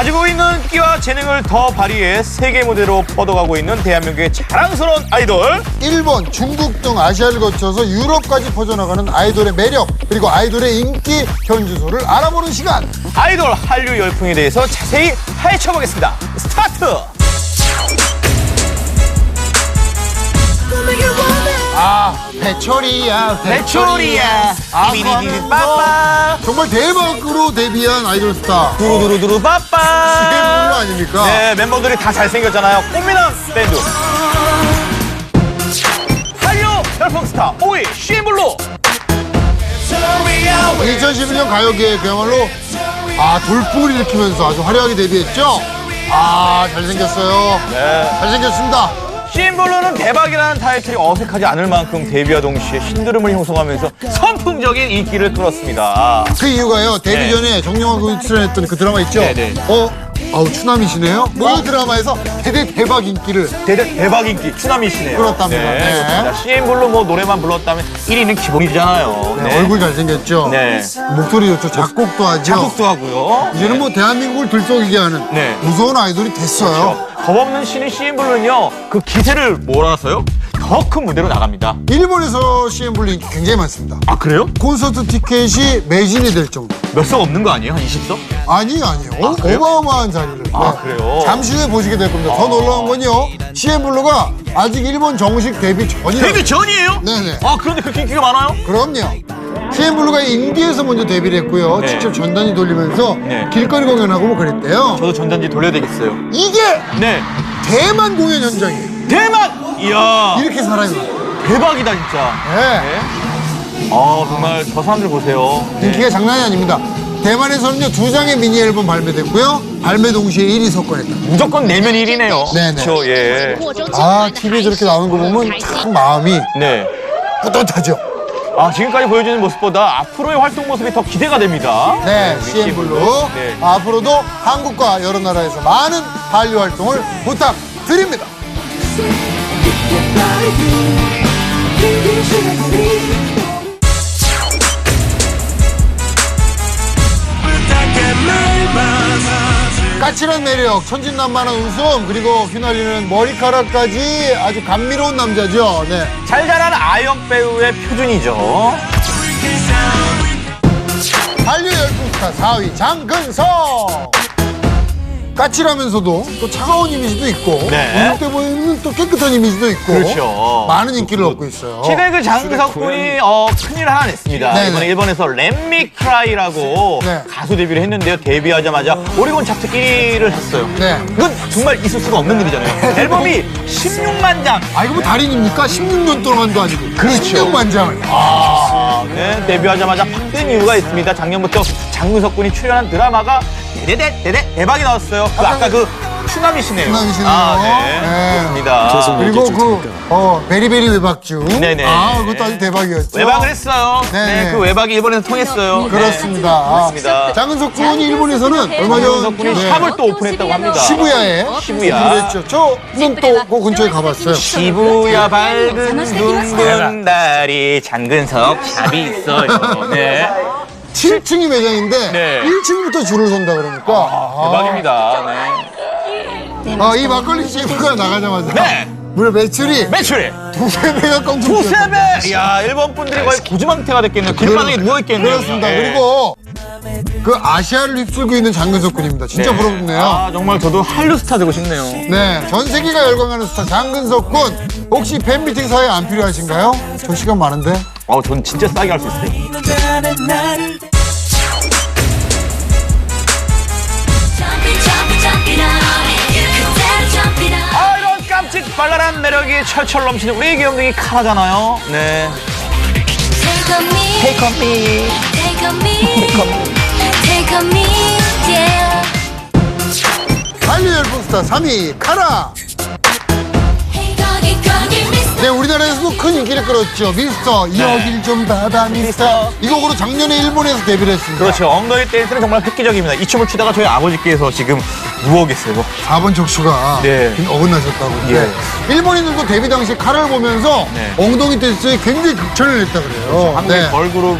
가지고 있는 끼와 재능을 더 발휘해 세계 무대로 뻗어가고 있는 대한민국의 자랑스러운 아이돌. 일본, 중국 등 아시아를 거쳐서 유럽까지 퍼져나가는 아이돌의 매력 그리고 아이돌의 인기 현주소를 알아보는 시간 아이돌 한류 열풍에 대해서 자세히 파헤쳐보겠습니다. 스타트! 아 배철이야. 배추리야. 아, 비비비비 빠빠. 정말 대박으로 데뷔한 아이돌 스타. 두루두루두루 빠빠. 아닙니까? 네 멤버들이 다 잘생겼잖아요. 꽃미남 밴드. 한류 열풍 스타 5위 CN블루. 2011년 가요계에 그야말로 아 돌풍을 일으키면서 아주 화려하게 데뷔했죠? 아 잘생겼어요. 네. 잘생겼습니다 CN블루는 대박이라는 타이틀이 어색하지 않을 만큼 데뷔와 동시에 신드름을 형성하면서 선풍적인 인기를 끌었습니다. 그 이유가요. 데뷔 네. 전에 정영화 군이 출연했던 그 드라마 있죠? 네, 네. 어? 아우 추남이시네요? 그 드라마에서 대대 대박 인기를 대대, 대박 인기 추남이시네요. 그렇답니다. 네, 네. CN블루 뭐 노래만 불렀다면 1위는 기본이잖아요. 네, 얼굴 잘생겼죠? 네. 목소리 좋죠? 작곡도 하죠? 작곡도 하고요. 이제는 뭐 대한민국을 들썩이게 하는 네. 무서운 아이돌이 됐어요. 겁없는 신인 CN블루는요 그 기세를 몰아서요 더 큰 무대로 나갑니다 일본에서 CN블루 인기 굉장히 많습니다. 아 그래요? 콘서트 티켓이 매진이 될 정도. 몇 석 없는 거 아니에요? 한 20석? 아니요, 아니요. 어, 그래요? 어마어마한 자리를. 아, 그래요? 잠시 후에 보시게 될 겁니다. 더 놀라운 건요. CN블루가 아직 일본 정식 데뷔 전이에요. 데뷔 전이에요? 네네. 아 그런데 그렇게 인기가 많아요? 그럼요. CN블루가 인디에서 먼저 데뷔를 했고요. 네. 직접 전단지 돌리면서 네. 길거리 공연하고 뭐 그랬대요. 저도 전단지 돌려야 되겠어요 이게 네 대만 공연 현장이에요. 대박! 이야 이렇게 살아요. 대박이다 진짜 네. 네. 아 정말 저 사람들 보세요 네. 인기가 장난이 아닙니다. 대만에서는요 두 장의 미니 앨범 발매됐고요. 발매 동시에 1위 석권했다. 무조건 내면 1위네요 네네. 그렇죠 예. 아 TV에 저렇게 나오는 거 보면 참 마음이 네. 뿌듯하죠. 아 지금까지 보여주는 모습보다 앞으로의 활동 모습이 더 기대가 됩니다 네, 우리 CN블루 네. 앞으로도 한국과 여러 나라에서 많은 한류 활동을 부탁드립니다. 까칠한 매력, 천진난만한 웃음, 그리고 휘날리는 머리카락까지 아주 감미로운 남자죠. 네. 잘 자란 아역 배우의 표준이죠 한류 열풍 스타 4위 장근석 까칠하면서도 또 차가운 이미지도 있고 네. 운동 때 보이는 또 깨끗한 이미지도 있고 그렇죠. 많은 인기를 얻고 있어요 최근에 그 장근석 군이 어, 큰일 하나 냈습니다. 네네. 이번에 일본에서 렛미 크라이라고 네. 가수 데뷔를 했는데요. 데뷔하자마자 오리곤 차트 1위를 했어요. 네. 이건 정말 있을 수가 없는 일이잖아요. 앨범이 16만 장. 아 이거 뭐 달인입니까? 16년 동안도 아니고 그렇죠. 16만 장을 아, 네. 데뷔하자마자 확뜬 이유가 있습니다. 작년부터 장근석 군이 출연한 드라마가 대대 대대 대박이 나왔어요. 그 아까 그 추남이시네요. 추남이시네요. 아, 네. 네. 그렇습니다. 그리고 그 어, 베리베리 외박중 네네. 아 그것도 아주 대박이었죠 외박을 했어요. 네네. 네, 그 외박이 일본에서 통했어요. 그렇습니다 아, 그렇습니다. 장은석 군이 일본에서는 얼마 전 장근석 군이 네, 샵을 또 오픈했다고 합니다. 시부야에 시부야. 그랬죠 저는 또그 근처에 가봤어요 시부야 밝은 둥근 달이 장근석 샵이 있어요. 네. 7층이 매장인데 네. 1층부터 줄을 선다 그러니까 아, 대박입니다. 네. 아, 이 막걸리 셰프가 나가자마자 네. 무려 매출이 매출이 두세 배가 껑충 두세 배. 야 일본 분들이 거의 고주망태가 됐겠네요. 길바닥에 누워 있겠네요. 그렇습니다. 네. 그리고 그 아시아를 휩쓸고 있는 장근석 군입니다. 진짜 네. 부럽네요. 아 정말 저도 한류 스타 되고 싶네요. 네, 전 세계가 열광하는 스타 장근석 군. 혹시 팬미팅 사회 안 필요하신가요? 저 시간 많은데. 어, 전 진짜 싸게 할 수 있어요. 아 이런 깜찍 발랄한 매력이 철철 넘치는 우리 귀염둥이 카라잖아요. 네. Take on me. Take on me. Take on me. Yeah. 한류 열풍 스타 3위 카라. 우리나라에서도 큰 인기를 끌었죠. 미스터 여길 좀 봐봐 미스터. 이 곡으로 작년에 일본에서 데뷔를 했습니다. 그렇죠. 엉덩이 댄스는 정말 획기적입니다. 이 춤을 추다가 저희 아버지께서 지금 누워 계세요. 4번 척수가 네. 어긋나셨다고. 예. 네. 일본인들도 데뷔 당시 카라를 보면서 네. 엉덩이 댄스에 굉장히 극찬을 했다 그래요. 한국의 네. 걸그룹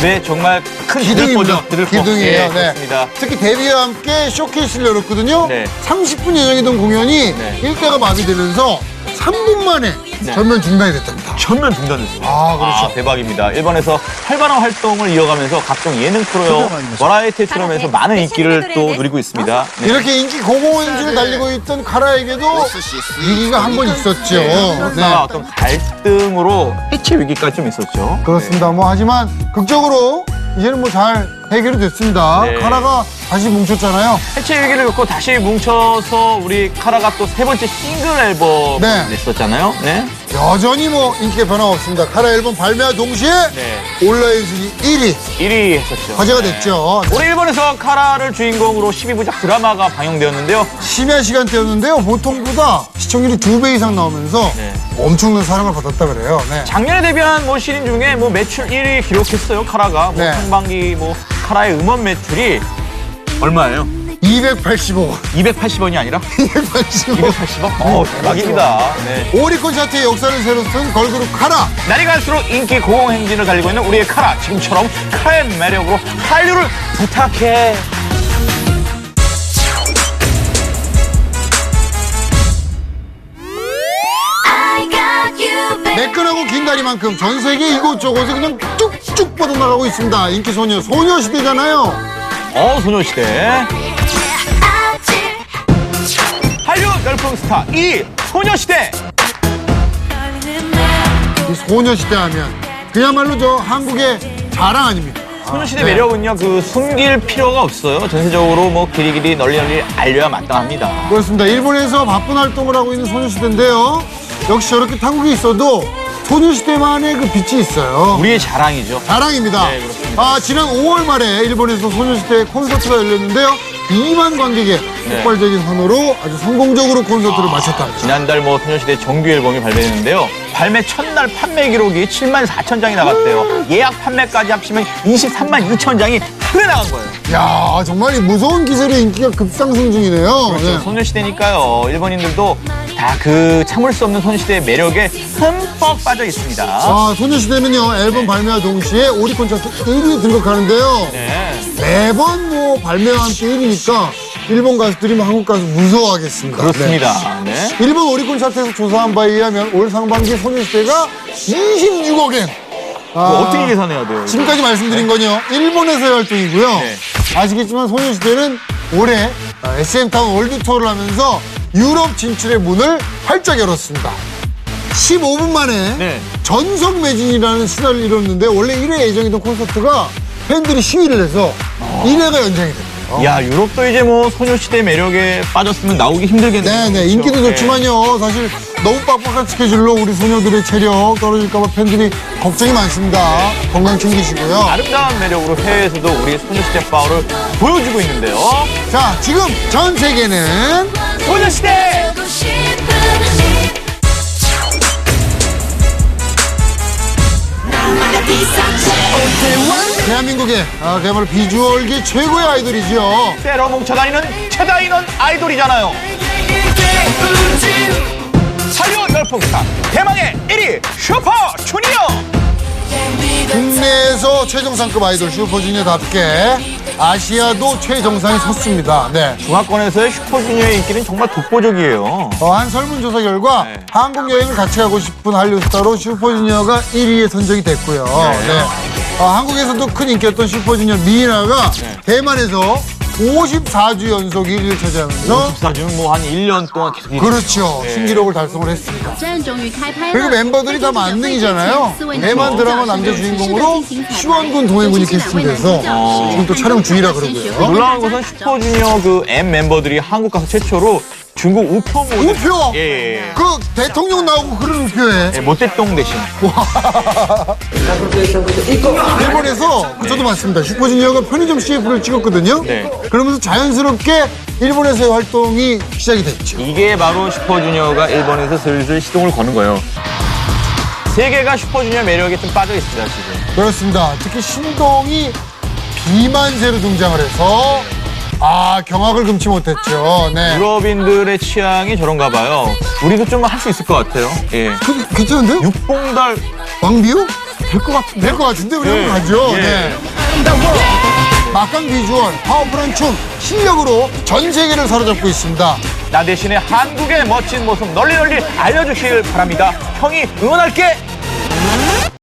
네, 정말 큰 기둥입니다. 드들보. 기둥이에요. 예, 네. 그렇습니다. 특히 데뷔와 함께 쇼케이스를 열었거든요. 네. 30분 예정이던 공연이 네. 일대가 마비되면서 3분 만에 전면 중단이 됐답니다. 전면 중단됐습니다. 아, 그렇죠. 대박입니다. 일본에서 활발한 활동을 이어가면서 각종 예능 프로요, 버라이어티 프로그램에서 많은 인기를 또 누리고 있습니다. 네. 이렇게 인기 고공행진을 달리고 있던 카라에게도 위기가 한 번 있었죠. 네. 네. 어떤 갈등으로 해체 위기까지 좀 있었죠. 그렇습니다. 뭐 하지만 극적으로 이제는 뭐잘 해결이 됐습니다. 네. 카라가 다시 뭉쳤잖아요. 해체 위기를 겪고 다시 뭉쳐서 우리 카라가 또 세 번째 싱글 앨범을 네. 냈었잖아요. 네. 여전히 뭐 인기가 변함없습니다. 카라 앨범 발매와 동시에 네. 온라인 순위 1위 1위 했었죠. 화제가 네. 됐죠. 우리 일본에서 카라를 주인공으로 12부작 드라마가 방영되었는데요. 심야 시간대였는데요. 보통보다 시청률이 두 배 이상 나오면서 네. 엄청난 사랑을 받았다 그래요. 네. 작년에 데뷔한 뭐 시린 중에 뭐 매출 1위 기록했어요. 카라가 뭐 네. 상반기 뭐 카라의 음원 매출이 얼마예요? 285원. 280원이 아니라 285원. 280원? 어 대박입니다. 네. 오리콘 차트의 역사를 새로 쓴 걸그룹 카라. 날이 갈수록 인기 고공 행진을 달리고 있는 우리의 카라. 지금처럼 카라의 매력으로 한류를 부탁해. 매끈하고 긴 다리만큼 전 세계 이곳저곳에 그냥 쭉 쭉 뻗어나가고 있습니다. 인기 소녀 소녀시대잖아요. 어 소녀시대. 한류 열풍 스타 이 소녀시대. 이 소녀시대 하면 그야말로 저 한국의 자랑 아닙니까? 소녀시대 네. 매력은요 그 숨길 필요가 없어요. 전세적으로 뭐 길이길이 널리 널리 알려야 마땅합니다. 그렇습니다. 일본에서 바쁜 활동을 하고 있는 소녀시대인데요. 역시 저렇게 한국에 있어도 소녀시대만의 그 빛이 있어요. 우리의 자랑이죠. 자랑입니다. 네, 그렇습니다. 아, 지난 5월 말에 일본에서 소녀시대 콘서트가 열렸는데요. 2만 관객의 네. 폭발적인 환호로 아주 성공적으로 콘서트를 마쳤답니다. 지난달 뭐 소녀시대 정규 앨범이 발매됐는데요. 발매 첫날 판매 기록이 7만 4천 장이 나갔대요. 예약 판매까지 합치면 23만 2천 장이 크게 나간 거예요. 야 정말 이 무서운 기세로 인기가 급상승 중이네요. 네. 소녀시대니까요. 일본인들도 다그 참을 수 없는 소녀시대의 매력에 흠뻑 빠져 있습니다. 아, 소녀시대는요, 앨범 발매와 동시에 오리콘 차트 1위에 등극하는데요. 네. 매번 뭐 발매와 함께 1위니까 일본 가수들이 한국 가수 무서워하겠습니다. 네. 그렇습니다. 네. 일본 오리콘 차트에서 조사한 바에 의하면 올 상반기 소녀시대가 26억엔. 아, 그거 어떻게 계산해야 돼요? 이거? 지금까지 말씀드린 건요, 일본에서의 활동이고요. 네. 아시겠지만 소녀시대는 올해 SM타운 월드 투어를 하면서 유럽 진출의 문을 활짝 열었습니다. 15분 만에 네. 전석 매진이라는 신화를 이뤘는데 원래 1회 예정이던 콘서트가 팬들이 시위를 해서 1회가 연장이 됐어요. 야, 유럽도 이제 뭐 소녀시대 매력에 빠졌으면 나오기 힘들겠네요. 네네 그렇죠? 인기도 네. 좋지만요 사실 너무 빡빡한 스케줄로 우리 소녀들의 체력 떨어질까봐 팬들이 걱정이 많습니다 건강 챙기시고요 아름다운 매력으로 해외에서도 우리 소녀시대 파워를 보여주고 있는데요. 자 지금 전 세계는 소녀시대! 대한민국의 아, 그야말로 비주얼계 최고의 아이돌이죠 때로 뭉쳐다니는 최다 인원 아이돌이잖아요. 한류 열풍스타 대망의 1위 슈퍼 주니어! 국내에서 최정상급 아이돌 슈퍼주니어답게 아시아도 최정상에 섰습니다 네. 중화권에서의 슈퍼주니어의 인기는 정말 독보적이에요. 어, 한 설문조사 결과 네. 한국 여행을 같이 가고 싶은 한류 스타로 슈퍼주니어가 1위에 선정이 됐고요. 네. 어, 한국에서도 큰 인기였던 슈퍼주니어 미나가 대만에서 54주 연속 1위를 차지하면서 54주는 뭐 한 1년 동안 계속 그렇죠. 네. 신기록을 달성을 했습니다. 네. 그리고 멤버들이 다 만능이잖아요. 대만 드라마 남자 주인공으로 시원군 동해군이 캐스팅돼서 지금 또 촬영 중이라 그러고요. 놀라운 것은 슈퍼주니어 그 M 멤버들이 한국 가서 최초로 중국 우표 모델 우표! 예, 예, 예. 그 대통령 나오고 그런 우표에 예, 모태똥 대신 일본에서 그 저도 맞습니다. 슈퍼주니어가 편의점 CF를 찍었거든요. 네. 그러면서 자연스럽게 일본에서의 활동이 시작이 됐죠. 이게 바로 슈퍼주니어가 일본에서 슬슬 시동을 거는 거예요. 세계가 슈퍼주니어 매력에 좀 빠져 있습니다 지금. 그렇습니다. 특히 신동이 비만세로 등장을 해서 아 경악을 금치 못했죠. 네. 유럽인들의 취향이 저런가 봐요. 우리도 좀 할 수 있을 것 같아요. 예. 그, 괜찮은데요? 육봉달 왕비요? 될 것 같은데. 될 것 같은데 우리 네. 한번 가죠. 예. 네. 막강 비주얼, 파워풀한 춤, 실력으로 전 세계를 사로잡고 있습니다. 나 대신에 한국의 멋진 모습 널리 널리 알려주시길 바랍니다. 형이 응원할게.